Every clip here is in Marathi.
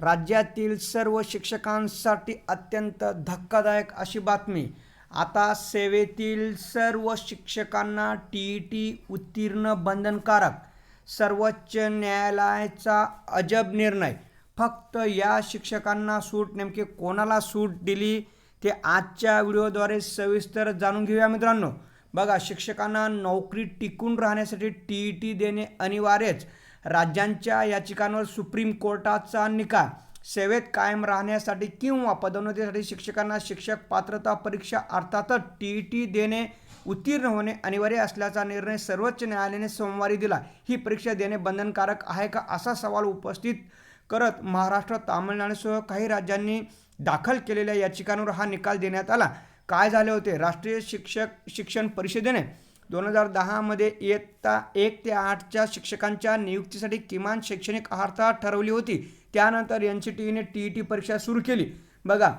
राज्यातील सर्व शिक्षकांसाठी अत्यंत धक्कादायक अशी बातमी. आता सेवेतील सर्व शिक्षकांना टी ई टी उत्तीर्ण बंधनकारक. सर्वोच्च न्यायालयाचा अजब निर्णय. फक्त या शिक्षकांना सूट नेमके कोणाला सूट दिली ते आजच्या व्हिडिओद्वारे सविस्तर जाणून घेऊया मित्रांनो. बघा शिक्षकांना नोकरी टिकून राहण्यासाठी टी ई टी देणे अनिवार्यच. राज्यांच्या याचिकांवर सुप्रीम कोर्टाचा निकाल. सेवेत कायम राहण्यासाठी किंवा पदोन्नतीसाठी शिक्षकांना शिक्षक पात्रता परीक्षा अर्थातच टी ई टी देणे उत्तीर्ण होणे अनिवार्य असल्याचा निर्णय सर्वोच्च न्यायालयाने सोमवारी दिला. ही परीक्षा देणे बंधनकारक आहे का असा सवाल उपस्थित करत महाराष्ट्र तामिळनाडूसह काही राज्यांनी दाखल केलेल्या याचिकांवर हा निकाल देण्यात आला. काय झाले होते? राष्ट्रीय शिक्षक शिक्षण परिषदेने दोन हजार दहामध्ये इयत्ता एक ते आठच्या शिक्षकांच्या नियुक्तीसाठी किमान शैक्षणिक अर्हता ठरवली होती. त्यानंतर एन सी टीने टी ई टी परीक्षा सुरू केली. बघा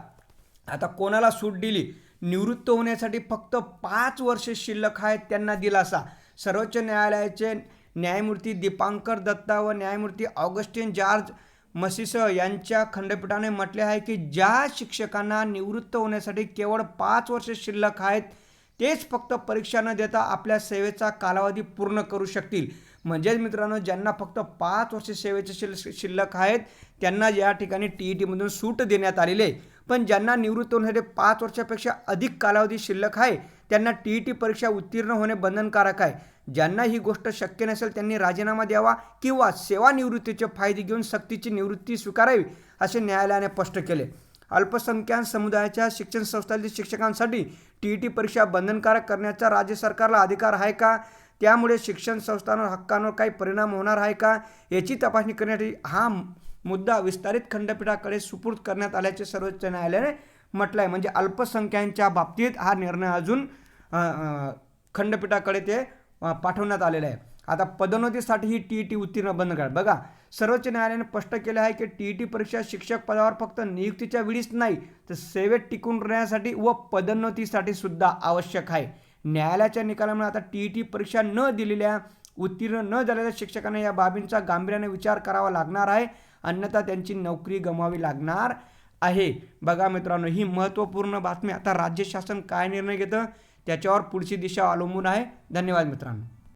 आता कोणाला सूट दिली? निवृत्त होण्यासाठी फक्त पाच वर्ष शिल्लक आहेत त्यांना दिलासा. सर्वोच्च न्यायालयाचे न्यायमूर्ती दीपांकर दत्ता व न्यायमूर्ती ऑगस्टिन जॉर्ज मसिस यांच्या खंडपीठाने म्हटले आहे की ज्या शिक्षकांना निवृत्त होण्यासाठी केवळ पाच वर्ष शिल्लक आहेत तेच फक्त परीक्षा न देता आपल्या सेवेचा कालावधी पूर्ण करू शकतील. म्हणजेच मित्रांनो ज्यांना फक्त पाच वर्ष सेवेचे शिल शिल्लक आहेत त्यांना या ठिकाणी टी ई टीमधून सूट देण्यात आलेली आहे. पण ज्यांना निवृत्त होण्यासाठी पाच वर्षापेक्षा अधिक कालावधी शिल्लक आहे त्यांना टी ई टी परीक्षा उत्तीर्ण होणे बंधनकारक आहे. ज्यांना ही गोष्ट शक्य नसेल त्यांनी राजीनामा द्यावा किंवा सेवानिवृत्तीचे फायदे घेऊन सक्तीची निवृत्ती स्वीकारावी असे न्यायालयाने स्पष्ट केले. अल्पसंख्याक समुदायाच्या शिक्षण संस्थांतील शिक्षकांसाठी टी ई टी परीक्षा बंधनकारक करण्याचा राज्य सरकारला अधिकार आहे का? त्यामुळे शिक्षण संस्थांवर हक्कांवर काही परिणाम होणार आहे का? याची तपासणी करण्यासाठी हा मुद्दा विस्तारित खंडपीठाकडे सुपूर्द करण्यात आल्याचे सर्वोच्च न्यायालयाने म्हटलं आहे म्हणजे अल्पसंख्यांच्या बाबतीत हा निर्णय अजून खंडपीठाकडे ते पाठवण्यात आलेलं आहे. आता पदोन्नतीसाठी ही टी ई टी उत्तीर्ण बंद करा बघा सर्वोच्च न्यायालयाने स्पष्ट केले आहे की टी ई टी परीक्षा शिक्षक पदावर फक्त नियुक्तीच्या वेळीच नाही तर सेवेत टिकून राहण्यासाठी व पदोन्नतीसाठी सुद्धा आवश्यक आहे. न्यायालयाच्या निकालामुळे आता टी ई टी परीक्षा न दिलेल्या उत्तीर्ण न झालेल्या शिक्षकांना या बाबींचा गांभीर्याने विचार करावा लागणार आहे. अन्यथा त्यांची नोकरी गमावी लागणार आहे. बघा मित्रांनो ही महत्त्वपूर्ण बातमी आता राज्य शासन काय निर्णय घेतं त्याच्यावर पुढची दिशा अवलंबून आहे. धन्यवाद मित्रांनो.